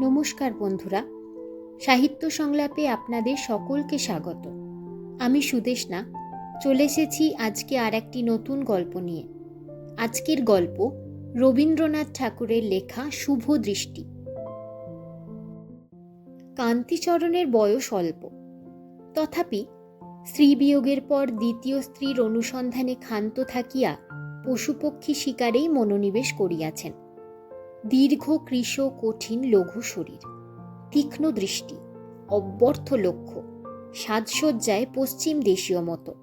নমস্কার বন্ধুরা। সাহিত্য সংলাপে আপনাদের সকলকে স্বাগত। আমি সুদেশনা চলে এসেছি আজকে আর একটি নতুন গল্প নিয়ে। আজকের গল্প রবীন্দ্রনাথ ঠাকুরের লেখা শুভ দৃষ্টি। কান্তিচরণের বয়স অল্প। তথাপি স্ত্রীবিয়োগের পর দ্বিতীয় স্ত্রীর অনুসন্ধানে ক্ষান্ত থাকিয়া পশুপক্ষী শিকারেই মনোনিবেশ করিয়াছেন। দীর্ঘ কৃষ কঠিন লঘু শরীর, তীক্ষ্ণ দৃষ্টি, অব্যর্থ লক্ষ্য, সাজসজ্জায় পশ্চিম দেশীয় মতো।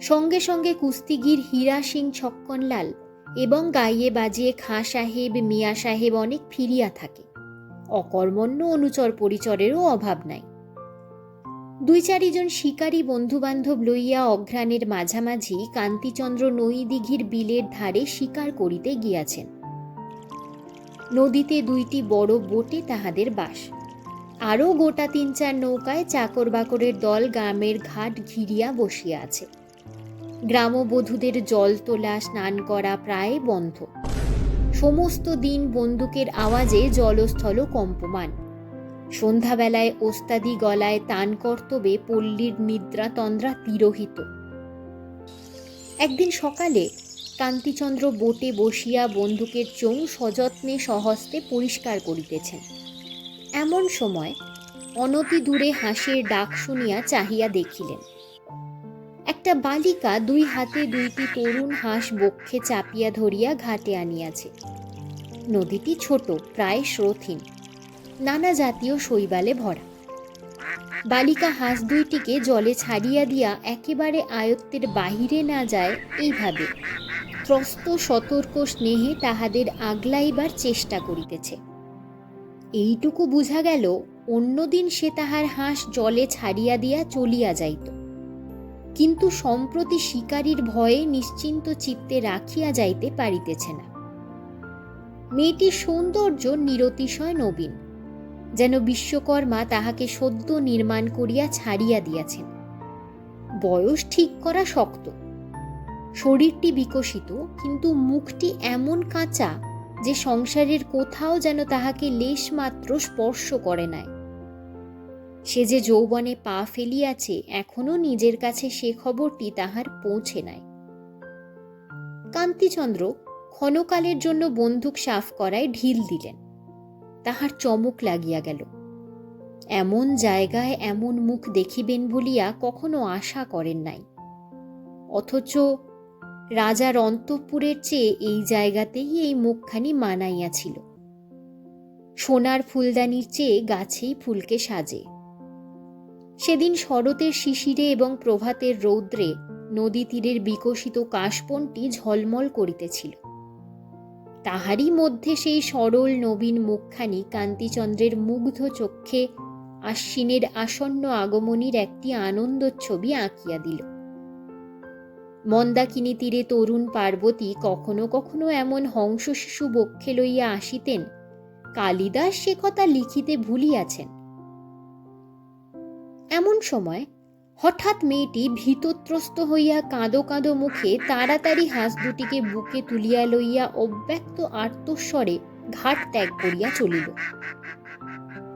সঙ্গে সঙ্গে কুস্তিগির হীরা সিং ছক্কনলাল এবং গাইয়ে বাজিয়ে খাঁ সাহেব, মিয়া সাহেব অনেক ফিরিয়া থাকে। অকর্মণ্য অনুচর পরিচরেরও অভাব নাই। দুই চারিজন শিকারী বন্ধুবান্ধব লইয়া অঘ্রাণের মাঝামাঝি কান্তিচন্দ্র নই দিঘির বিলের ধারে শিকার করিতে গিয়াছেন। নদীতে দুইটি বড় বোটে তাহাদের বাস। আরও গোটা তিন চার নৌকায় চাকর বাকরের দল গ্রামের ঘাট ঘিরিয়া বসিয়া আছে। গ্রামবধূদের জল তোলা, স্নান করা প্রায় বন্ধ। সমস্ত দিন বন্দুকের আওয়াজে জলস্থল কম্পমান। সন্ধ্যাবেলায় ওস্তাদি গলায় তান কর্তবে পল্লীর নিদ্রা তন্দ্রা তিরোহিত। একদিন সকালে কান্তিচন্দ্র বোটে বসিয়া বন্দুকের চোং সযত্নে সহস্তে পরিষ্কার করিতেছেন। এমন সময় অনতি দূরে হাঁসের ডাক শুনিয়া চাহিয়া দেখিলেন, একটা বালিকা দুই হাতে দুইটি তরুণ হাঁস বক্ষে চাপিয়া ধরিয়া ঘাটে আনিয়াছে। নদীটি ছোট, প্রায় স্রোতহীন নানা জাতীয় শৈবালে ভরা। বালিকা হাঁস দুইটিকে জলে ছাড়িয়া দিয়া একেবারে আয়ত্তের বাহিরে না যায় এইভাবে ত্রস্ত, সতর্ক স্নেহে তাহাদের আগলাইবার চেষ্টা করিতেছে। এইটুকু বুঝা গেল, অন্যদিন সে তাহার হাঁস জলে ছাড়িয়া দিয়া চলিয়া যাইত। কিন্তু সম্প্রতি শিকারীর ভয়ে নিশ্চিন্ত চিত্তে রাখিয়া যাইতে পারিতেছে না। মেয়েটির সৌন্দর্য নিরতিশয় নবীন, যেন বিশ্বকর্মা তাহাকে সদ্য নির্মাণ করিয়া ছাড়িয়া দিয়াছেন। বয়স ঠিক করা শক্ত। শরীরটি বিকশিত, কিন্তু মুখটি এমন কাঁচা যে সংসারের কোথাও যেন তাহাকে লেশমাত্র স্পর্শ করে নাই। সে যে যৌবনে পা ফেলিয়াছে এখনও নিজের কাছে সে খবরটি তাহার পৌঁছে নাই। কান্তিচন্দ্র ক্ষণকালের জন্য বন্দুক সাফ করায় ঢিল দিলেন। তাহার চমক লাগিয়া গেল। এমন জায়গায় এমন মুখ দেখিবেন বলিয়া কখনো আশা করেন নাই। অথচ রাজার অন্তঃপুরের চেয়ে এই জায়গাতেই এই মুখখানি মানাইয়াছিল। সোনার ফুলদানির চেয়ে গাছেই ফুলকে সাজে। সেদিন শরতের শিশিরে এবং প্রভাতের রৌদ্রে নদী তীরের বিকশিত কাশপনটি ঝলমল করিতেছিল। তাহারই মধ্যে সেই সরল নবীন মুখখানি কান্তিচন্দ্রের মুগ্ধ চক্ষে আশ্বিনের আসন্ন আগমনীর একটি আনন্দ ছবি আঁকিয়া দিল। মন্দাকিনী তীরে তরুণ পার্বতী কখনো কখনো এমন হংস শিশু বক্ষে লইয়া আসিতেন, কালিদাস সে কথা লিখিতে ভুলিয়াছেন। এমন সময় হঠাৎ মেয়েটি ভীতত্রস্ত হইয়া কাঁদো কাঁদো মুখে তাড়াতাড়ি হাঁস দুটিকে বুকে তুলিয়া লইয়া অব্যক্ত আত্মস্বরে ঘাট ত্যাগ করিয়া চলিল।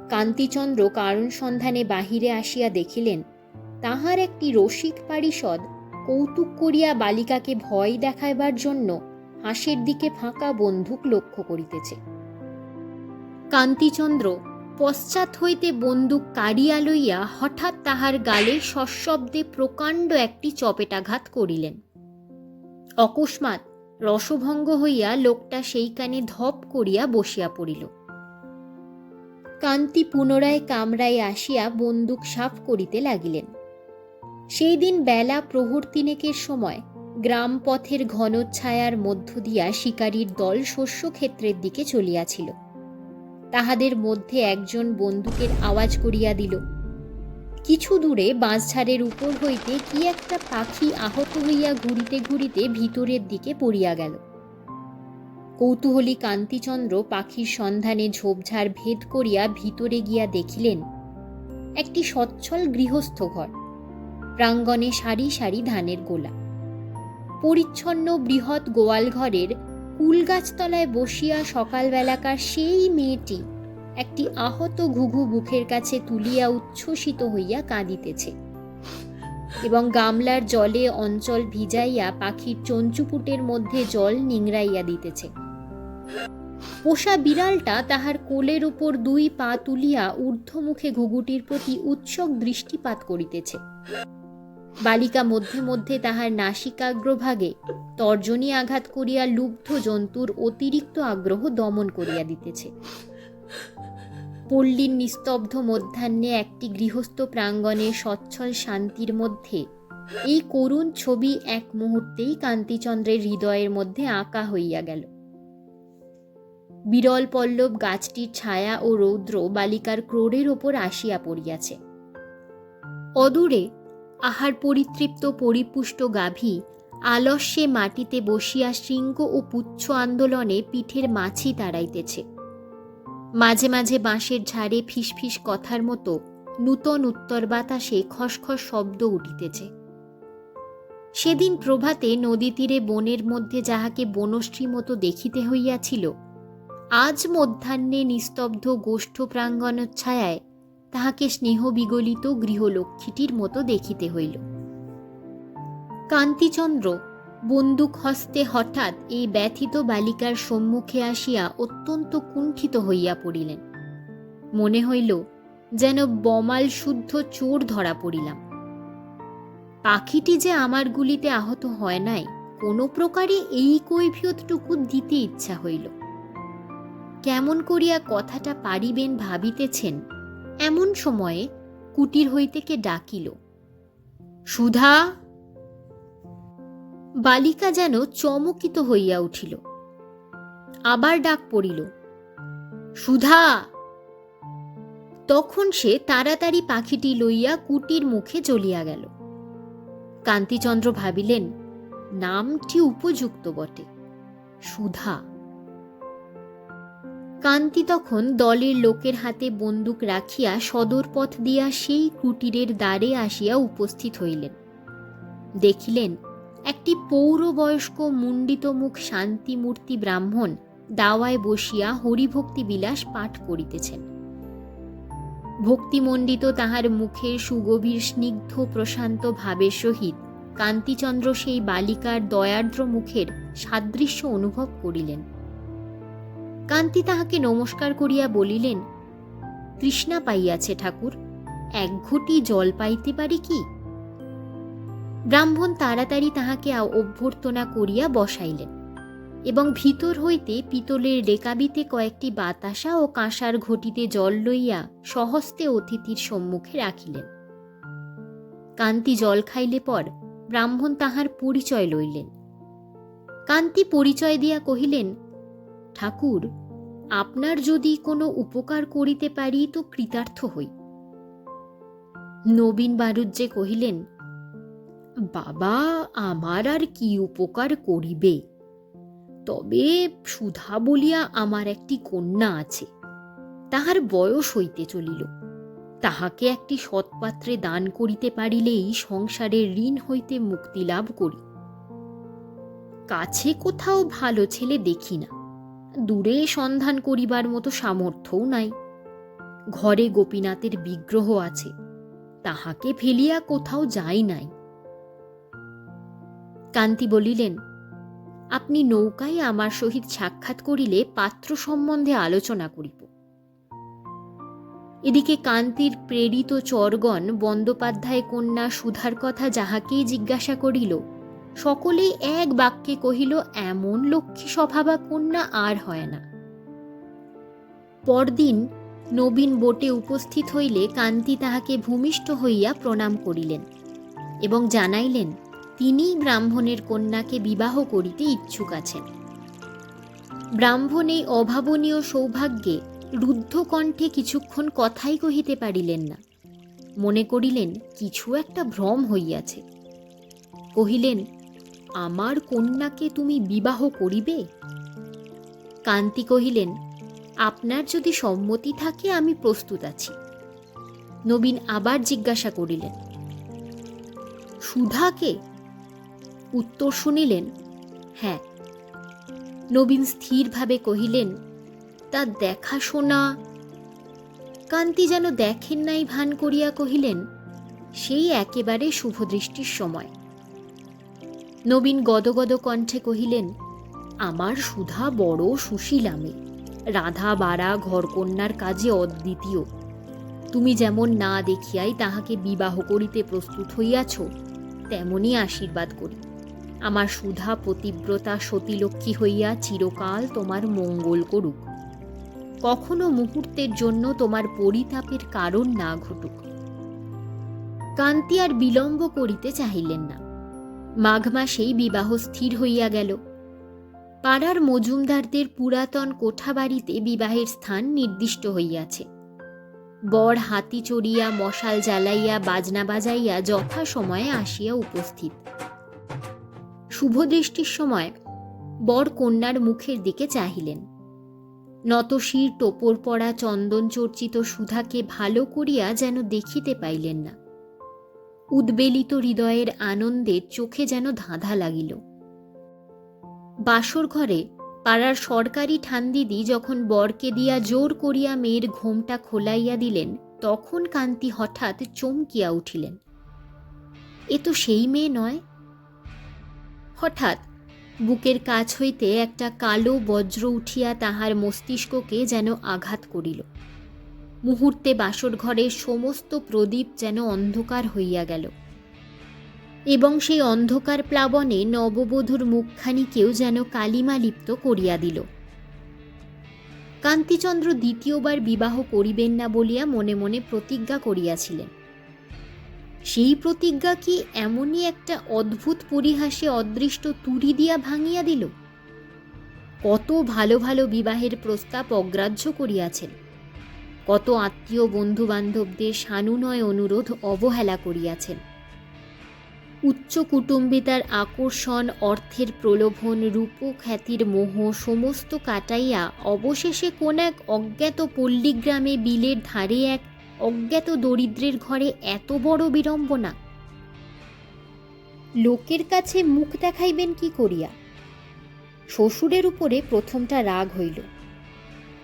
কান্তিচন্দ্র কারণ সন্ধানে বাহিরে আসিয়া দেখিলেন, তাহার একটি রসিক পারিষদ কৌতুক করিয়া বালিকাকে ভয় দেখাইবার জন্য হাঁসের দিকে ফাঁকা বন্দুক লক্ষ্য করিতেছে। কান্তিচন্দ্র পশ্চাৎ হইতে বন্দুক কাড়িয়া লইয়া হঠাৎ তাহার গালে সশব্দে প্রকাণ্ড একটি চপেটাঘাত করিলেন। অকস্মাৎ রসভঙ্গ হইয়া লোকটা সেইখানে ধপ করিয়া বসিয়া পড়িল। কান্তি পুনরায় কামরায় আসিয়া বন্দুক সাফ করিতে লাগিলেন। সেই দিন বেলা প্রহর তিনেকের সময় গ্রাম পথের ঘনচ্ছায়ার মধ্য দিয়া শিকারীর দল শস্যক্ষেত্রের দিকে চলিয়াছিল। তাহাদের মধ্যে একজন বন্দুকের আওয়াজ করিয়া দিল, কিছু দূরে বাঁশঝাড়ের উপর হইতে কি একটা পাখি আহত হইয়া ঘুরিতে ঘুরিতে ভিতরের দিকে পড়িয়া গেল। কৌতূহলী কান্তিচন্দ্র পাখির সন্ধানে ঝোপঝাড় ভেদ করিয়া ভিতরে গিয়া দেখিলেন, একটি সচ্ছল গৃহস্থ ঘর। প্রাঙ্গণে সারি সারি ধানের গোলা। পরিচ্ছন্ন বৃহৎ গোয়াল ঘরের কুল গাছতলায় বসিয়া সকালবেলাকার সেই মেয়েটি একটি আহত ঘুঘু বুকের কাছে তুলিয়া উচ্ছ্বসিত হইয়া কাঁদিতেছে এবং গামলার জলে অঞ্চল ভিজাইয়া পাখির চঞ্চুপুটের মধ্যে জল নিংড়াইয়া দিতেছে। পোষা বিড়ালটা তাহার কোলের উপর দুই পা তুলিয়া ঊর্ধ্বমুখে ঘুঘুটির প্রতি উৎসক দৃষ্টিপাত করিতেছে। বালিকা মধ্যে মধ্যে তাহার নাসিকাগ্রভাগে তর্জনী আঘাত করিয়া লুব্ধ জন্তুর অতিরিক্ত আগ্রহ দমন করিয়া দিতেছে। পল্লীর নিস্তব্ধ মধ্যাহ্নে একটি গৃহস্থ প্রাঙ্গণে সচ্ছল শান্তির মধ্যে এই করুণ ছবি এক মুহূর্তেই কান্তিচন্দ্রের হৃদয়ের মধ্যে আঁকা হইয়া গেল। বিরল পল্লব গাছটির ছায়া ও রৌদ্র বালিকার ক্রোড়ের ওপর আসিয়া পড়িয়াছে। অদূরে আহার পরিতৃপ্ত পরিপুষ্ট গাভী আলস্যে মাটিতে বসিয়া শৃঙ্গ ও পুচ্ছ আন্দোলনে পিঠের মাছি তাড়াইতেছে। মাঝে মাঝে বাঁশের ঝাড়ে ফিসফিস কথার মতো নূতন উত্তর বাতাসে খসখস শব্দ উঠিতেছে। সেদিন প্রভাতে নদী তীরে বনের মধ্যে যাহাকে বনশ্রী মতো দেখিতে হইয়াছিল, আজ মধ্যাহ্নে নিস্তব্ধ গোষ্ঠ প্রাঙ্গণচ্ছায়ায় তাহাকে স্নেহ বিগলিত গৃহলক্ষ্মীটির মতো দেখিতে হইল। কান্তিচন্দ্র বন্দুক হস্তে হঠাৎ এই ব্যথিত বালিকার সম্মুখে আসিয়া অত্যন্ত কুণ্ঠিত হইয়া পড়িলেন। মনে হইল যেন বমাল শুদ্ধ চোর ধরা পড়িলাম। পাখিটি যে আমার গুলিতে আহত হয় নাই, কোনো প্রকারে এই কৈফিয়তটুকু দিতে ইচ্ছা হইল। কেমন করিয়া কথাটা পারিবেন ভাবিতেছেন এমন সময়ে কুটির হইতে কে ডাকিল। সুধা! বালিকা যেন চমকিত হইয়া উঠিল। আবার ডাক পড়িল, সুধা! তখন সে তাড়াতাড়ি পাখিটি লইয়া কুটির মুখে চলিয়া গেল। কান্তিচন্দ্র ভাবিলেন, নামটি উপযুক্ত বটে। সুধা! কান্তি তখন দলের লোকের হাতে বন্দুক রাখিয়া সদর পথ দিয়া সেই কুটিরের দ্বারে আসিয়া উপস্থিত হইলেন। দেখিলেন, একটি পৌরবয়স্ক মুণ্ডিত মুখ শান্তিমূর্তি ব্রাহ্মণ দাওয়ায় বসিয়া হরিভক্তি বিলাস পাঠ করিতেছেন। ভক্তিমণ্ডিত তাহার মুখের সুগভীর স্নিগ্ধ প্রশান্ত ভাবের সহিত কান্তিচন্দ্র সেই বালিকার দয়ার্দ্র মুখের সাদৃশ্য অনুভব করিলেন। কান্তি তাহাকে নমস্কার করিয়া বলিলেন, তৃষ্ণা পাইয়াছে ঠাকুর, এক ঘটি জল পাইতে পারি কি? ব্রাহ্মণ তাড়াতাড়ি তাহাকে অভ্যর্থনা করিয়া বসাইলেন এবং ভিতর হইতে পিতলের রেকাবিতে কয়েকটি বাতাসা ও কাঁসার ঘটিতে জল লইয়া সহস্তে অতিথির সম্মুখে রাখিলেন। কান্তি জল খাইলে পর ব্রাহ্মণ তাহার পরিচয় লইলেন। কান্তি পরিচয় দিয়া কহিলেন, ঠাকুর আপনার যদি কোনো উপকার করিতে পারি তো কৃতার্থ হই। নবীন বারুজ্যে কহিলেন, বাবা, আমার আর কি উপকার করিবে? তবে সুধা বলিয়া আমার একটি কন্যা আছে, তাহার বয়স হইতে চলিল। তাহাকে একটি সৎপাত্রে দান করিতে পারিলেই সংসারের ঋণ হইতে মুক্তি লাভ করি। কাছে কোথাও ভালো ছেলে দেখি না। দূরে সন্ধান করিবার মতো সামর্থ্যও নাই। ঘরে গোপীনাথের বিগ্রহ আছে, তাহাকে ফেলিয়া কোথাও যাই নাই। কান্তি বলিলেন, আপনি নৌকায় আমার সহিত সাক্ষাৎ করিলে পাত্র সম্বন্ধে আলোচনা করিব। এদিকে কান্তির প্রেরিত চরগণ বন্দ্যোপাধ্যায় কন্যা সুধার কথা যাহাকেই জিজ্ঞাসা করিল সকলেই এক বাক্যে কহিল, এমন লক্ষ্মী স্বভাবা কন্যা আর হয় না। পরদিন নবীন বোটে উপস্থিত হইলে কান্তি তাহাকে ভূমিষ্ঠ হইয়া প্রণাম করিলেন এবং জানাইলেন তিনি ব্রাহ্মণের কন্যাকে বিবাহ করিতে ইচ্ছুক আছেন। ব্রাহ্মণ এই অভাবনীয় সৌভাগ্যে রুদ্ধ কণ্ঠে কিছুক্ষণ কথাই কহিতে পারিলেন না। মনে করিলেন, কিছু একটা ভ্রম হইয়াছে। কহিলেন আমার কন্যাকে তুমি বিবাহ করিবে? কান্তি কহিলেন, আপনার যদি সম্মতি থাকে, আমি প্রস্তুত আছি। নবীন আবার জিজ্ঞাসা করিলেন, সুধাকে? উত্তর শুনিলেন হ্যাঁ। নবীন স্থিরভাবে কহিলেন, তা দেখাশোনা? কান্তি যেন দেখেন নাই ভান করিয়া কহিলেন, সেই একেবারে শুভদৃষ্টির সময়। নবীন গদগদ কণ্ঠে কহিলেন, আমার সুধা বড় সুশীলামে রাধা বাড়া ঘরকন্যার কাজে অদ্বিতীয়। তুমি যেমন না দেখিয়াই তাহাকে বিবাহ করিতে প্রস্তুত হইয়াছ, তেমনি আশীর্বাদ করি। আমার সুধা পতিব্রতা সতীলক্ষ্মী হইয়া চিরকাল তোমার মঙ্গল করুক। কখনো মুহূর্তের জন্য তোমার পরিতাপের কারণ না ঘটুক। কান্তি আর বিলম্ব করিতে চাহিলেন না। মাঘ মাসেই বিবাহ স্থির হইয়া গেল। পাড়ার মজুমদারদের পুরাতন কোঠাবাড়িতে বিবাহের স্থান নির্দিষ্ট হইয়াছে। বর হাতি চড়িয়া মশাল জ্বালাইয়া বাজনা বাজাইয়া যথা সময়ে আসিয়া উপস্থিত। শুভদৃষ্টির সময় বর কন্যার মুখের দিকে চাহিলেন। নতশির টোপর পড়া চন্দন চর্চিত সুধাকে ভালো করিয়া যেন দেখিতে পাইলেন না। উদ্বেলিত হৃদয়ের আনন্দে চোখে যেন ধাঁধা লাগিল। বাসর ঘরে পাড়ার সরকারি ঠান্দিদি যখন বরকে দিয়া জোর করিয়া মেয়ের ঘোমটা খোলাইয়া দিলেন, তখন কান্তি হঠাৎ চমকিয়া উঠিলেন। এ তো সেই মেয়ে নয়? হঠাৎ বুকের কাছ হইতে একটা কালো বজ্র উঠিয়া তাহার মস্তিষ্ককে যেন আঘাত করিল। মুহূর্তে বাসর ঘরের সমস্ত প্রদীপ যেন অন্ধকার হইয়া গেল। এবং সেই অন্ধকার প্লাবনে নববধূর মুখখানিকেও যেন কালিমা লিপ্ত করিয়া দিল। কান্তিচন্দ্র দ্বিতীয়বার বিবাহ করিবেন না বলিয়া মনে মনে প্রতিজ্ঞা করিয়াছিলেন। সেই প্রতিজ্ঞা কি এমনই একটা অদ্ভুত পরিহাসে অদৃষ্ট তুরি দিয়া ভাঙিয়া দিল? কত ভালো ভালো বিবাহের প্রস্তাব অগ্রাহ্য করিয়াছেন। কত আত্মীয় বন্ধু বান্ধবদের সানুনয় অনুরোধ অবহেলা করিয়াছেন। উচ্চ কুটুম্বিতার আকর্ষণ, অর্থের প্রলোভন রূপখ্যাতির মোহ সমস্ত কাটাইয়া অবশেষে কোন এক অজ্ঞাত পল্লীগ্রামে বিলের ধারে এক অজ্ঞাত দরিদ্রের ঘরে এত বড় বিড়ম্বনা। লোকের কাছে মুখ দেখাইবেন কি করিয়া? শ্বশুরের উপরে প্রথমটা রাগ হইল।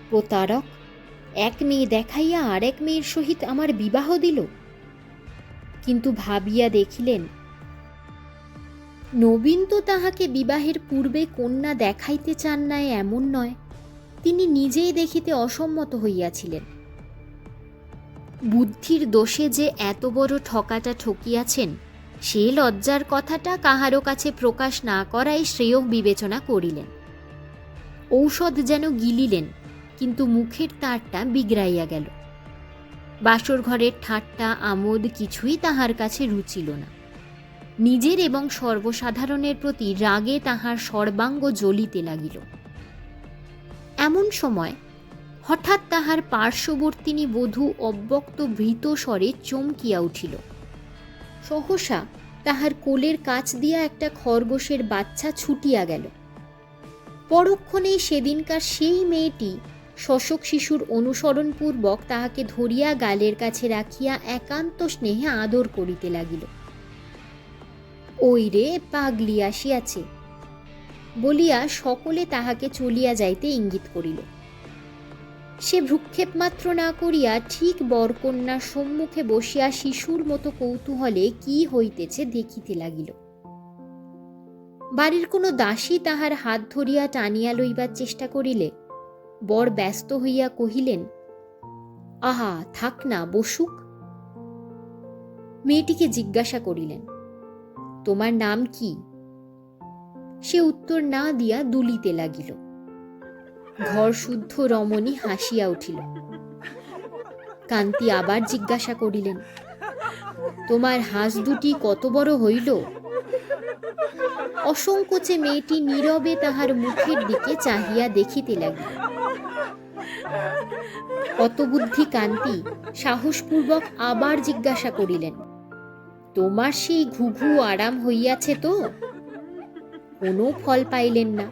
প্রতারক এক মেয়ে দেখাইয়া আর এক মেয়ের সহিত আমার বিবাহ দিল। কিন্তু ভাবিয়া দেখিলেন, নবীন তো তাহাকে বিবাহের পূর্বে কন্যা দেখাইতে চান নাই এমন নয়, তিনি নিজেই দেখিতে অসম্মত হইয়াছিলেন। বুদ্ধির দোষে যে এত বড় ঠকাটা ঠকিয়াছেন, সে লজ্জার কথাটা কাহারও কাছে প্রকাশ না করাই শ্রেয় বিবেচনা করিলেন। ঔষধ যেন গিলিলেন কিন্তু মুখের তারটা বিগড়াইয়া গেল। বাসর ঘরের ঠাট্টা, আমোদ কিছুই তাহার কাছে রুচিল না। নিজের এবং সর্বসাধারণের প্রতি রাগে তাহার সর্বাঙ্গ জ্বলিতে লাগিল। এমন সময় হঠাৎ তাহার পার্শ্ববর্তিনী বধূ অব্যক্ত ভৃত স্বরে চমকিয়া উঠিল। সহসা তাহার কোলের কাছ দিয়া একটা খরগোশের বাচ্চা ছুটিয়া গেল। পরক্ষণেই সেদিনকার সেই মেয়েটি শশক শিশুর অনুসরণপূর্বক তাহাকে ধরিয়া গালের কাছে রাখিয়া একান্ত স্নেহে আদর করিতে লাগিল। ওই রে পাগলি আসিয়াছে। বলিয়া সকলে তাহাকে চলিয়া যাইতে ইঙ্গিত করিল। সে ভ্রুক্ষেপ মাত্র না করিয়া ঠিক বরকন্যার সম্মুখে বসিয়া শিশুর মতো কৌতূহলে কি হইতেছে দেখিতে লাগিল। বাড়ির কোনো দাসী তাহার হাত ধরিয়া টানিয়া লইবার চেষ্টা করিলে বর ব্যস্ত হইয়া কহিলেন, আহা, থাক না, বসুক। মেয়েটিকে জিজ্ঞাসা করিলেন, তোমার নাম কি? সে উত্তর না দিয়া দুলিতে লাগিল। ঘর শুদ্ধ রমণী হাসিয়া উঠিল। কান্তি আবার জিজ্ঞাসা করিলেন, তোমার হাঁস দুটি কত বড় হইল? অসংকোচে মেয়েটি নীরবে তাহার মুখের দিকে চাহিয়া দেখিতে লাগিল। কত বুদ্ধি কান্তি সাহসপূর্বক আবার জিজ্ঞাসা করিলেন, তোমার সেই ঘুঘু আরাম হইয়াছে তো? কোনো ফল পাইলেন না।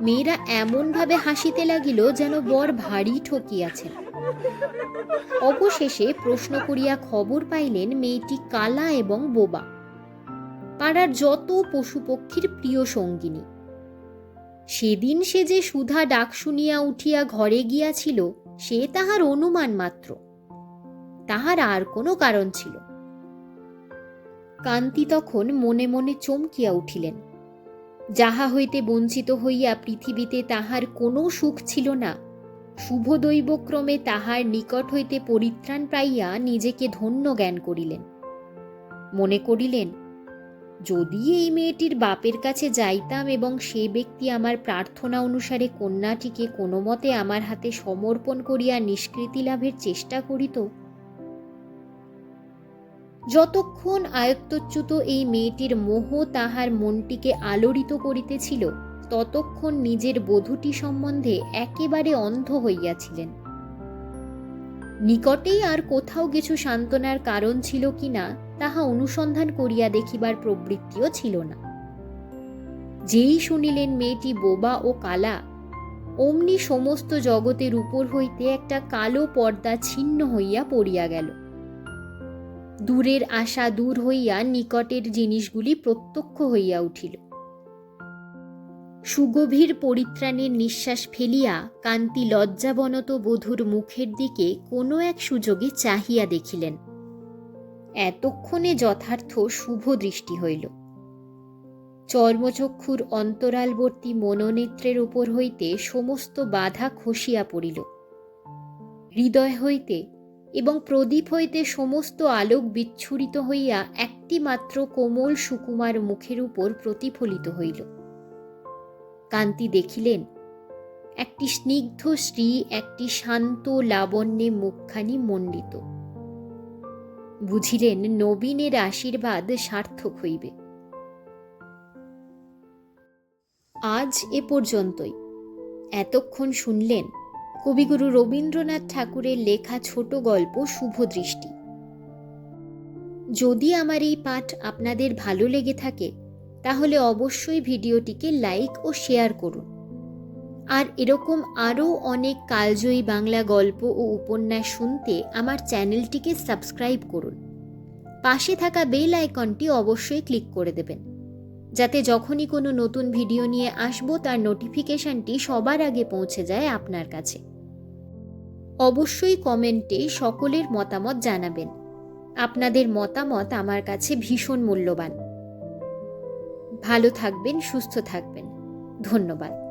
মেয়েরা এমনভাবে হাসিতে লাগিল যেন বর ভারী ঠকিয়াছেন অবশেষে প্রশ্ন করিয়া খবর পাইলেন মেয়েটি কালা এবং বোবা, পাড়ার যত পশুপক্ষীর প্রিয় সঙ্গিনী। সেদিন সে যে সুধা ডাক শুনিয়া উঠিয়া ঘরে গিয়াছিল, সে তাহার অনুমান মাত্র। তাহার আর কোনো কারণ ছিল। কান্তি তখন মনে মনে চমকিয়া উঠিলেন। যাহা হইতে বঞ্চিত হইয়া পৃথিবীতে তাহার কোনো সুখ ছিল না শুভ দৈবক্রমে তাহার নিকট হইতে পরিত্রাণ পাইয়া নিজেকে ধন্য জ্ঞান করিলেন। মনে করিলেন যদি এই মেয়েটির বাপের কাছে যাইতাম এবং সে ব্যক্তি আমার প্রার্থনা অনুসারে কন্যাটিকে কোনো মতে আমার হাতে সমর্পণ করিয়া নিষ্কৃতি লাভের চেষ্টা করিত? যতক্ষণ আয়ত্তচ্যুত এই মেয়েটির মোহ তাহার মনটিকে আলোড়িত করিতেছিল, ততক্ষণ নিজের বধূটি সম্বন্ধে একেবারে অন্ধ হইয়াছিলেন। নিকটেই আর কোথাও কিছু সান্ত্বনার কারণ ছিল কিনা তাহা অনুসন্ধান করিয়া দেখিবার প্রবৃত্তিও ছিল না। যেই শুনিলেন মেয়েটি বোবা ও কালা, অমনি সমস্ত জগতের উপর হইতে একটা কালো পর্দা ছিন্ন হইয়া পড়িয়া গেল। দূরের আশা দূর হইয়া নিকটের জিনিসগুলি প্রত্যক্ষ হইয়া উঠিল। সুগভীর পরিত্রাণের নিঃশ্বাস ফেলিয়া কান্তি লজ্জাবনত বধূর মুখের দিকে কোনো এক সুযোগে চাহিয়া দেখিলেন। এতক্ষণে যথার্থ শুভ দৃষ্টি হইল। চর্মচক্ষুর অন্তরালবর্তী মনোনেত্রের উপর হইতে সমস্ত বাধা খসিয়া পড়িল। হৃদয় হইতে এবং প্রদীপ হইতে সমস্ত আলোক বিচ্ছুরিত হইয়া একটি মাত্র কোমল সুকুমার মুখের উপর প্রতিফলিত হইল। কান্তি দেখিলেন, একটি স্নিগ্ধ শ্রী একটি শান্ত লাবণ্যে মুখখানি মণ্ডিত। বুঝিলেন, নবীনের আশীর্বাদ সার্থক হইবে। আজ এ পর্যন্তই। এতক্ষণ শুনলেন, কবিগুরু রবীন্দ্রনাথ ঠাকুরের লেখা ছোট গল্প শুভ দৃষ্টি যদি আমার এই পাঠ আপনাদের ভালো লেগে থাকে, তাহলে অবশ্যই ভিডিওটিকে লাইক ও শেয়ার করুন। আর এরকম আরও অনেক কালজয়ী বাংলা গল্প ও উপন্যাস শুনতে আমার চ্যানেলটিকে সাবস্ক্রাইব করুন। পাশে থাকা বেল আইকনটি অবশ্যই ক্লিক করে দেবেন, যাতে যখনই কোনো নতুন ভিডিও নিয়ে আসব তার নোটিফিকেশনটি সবার আগে পৌঁছে যায় আপনার কাছে। অবশ্যই কমেন্টে সকলের মতামত জানাবেন। আপনাদের মতামত আমার কাছে ভীষণ মূল্যবান। ভালো থাকবেন, সুস্থ থাকবেন। ধন্যবাদ।